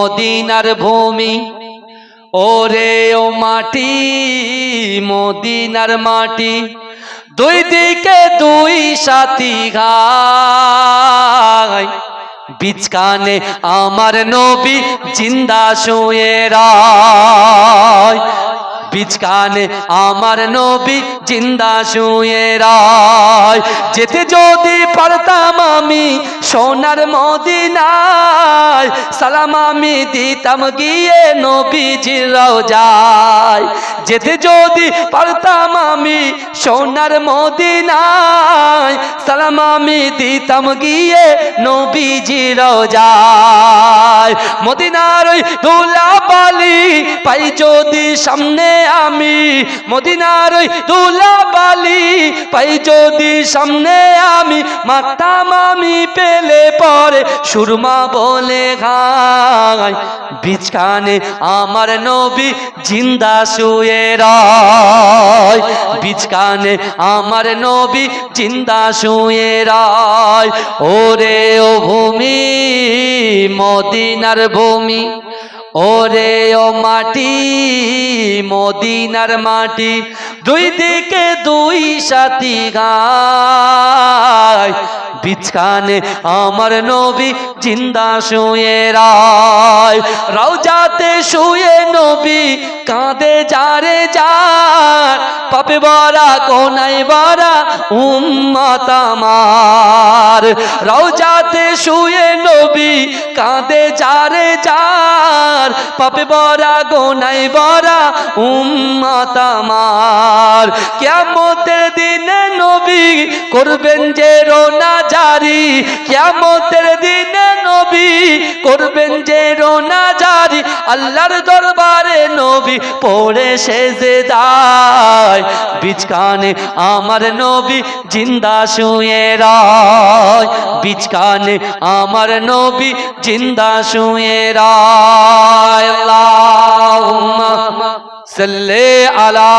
মদিনার ভূমি। ওরে ও মাটি, মদিনার মাটি। দুই দিকে দুই সাথী গায় বিচকানে আমার নবী জিন্দা শুয়ে বিচকানে আমার নবী জিন্দা শুয়ে রায়। যেতে যদি পারতাম আমি সোনার মদিনায় সালাম আমি দিতাম গিয়ে নবীজির রওজায়। যেতে যদি পারতাম আমি সোনার মদিনায়, সালাম আমি দিতাম গিয়ে নবীজি রওজায়। মদিনার ওই বালি পাই যদি সামনে আমি মদিনার ওই দুলা পাই যদি সামনে আমি মাতাম আমি পেলে পরে সুরমা বলে ঘাই বিচকানে আমার নবী জিন্দা শুয়ে রায় বিচকানে আমার নবী জিন্দা শুয়ে রায়, ওরে ও ভূমি মদিনার ভূমি। ওরে ও মাটি, মদিনার মাটি, দুই দিকে দুই সাথী গায় বিছখানে আমার নবী জিন্দা শুয়ে রায়। রওজাতে শুয়ে নবী কাঁদে যারে যার। পাপে বরা কোনাই বরা, উম্মত আমার রওজাতে শুয়ে নবী কাঁদে যারে যার, পাপে বরা গোনাই বরা উম্মত কেমতের দিনে নবী করবেন যে রোনা জারি কেমতের দিনে নবী করবেন যে রোনা জারি, আল্লাহর দরবারে নবী পড়ে সেজে দায় বিচকানে আমার নবী জিন্দা শুয়ে রায়। বিচকানে আমার নবী জিন্দা শুয়ে রায়। আল্লাহুম্মা সাল্লি আলা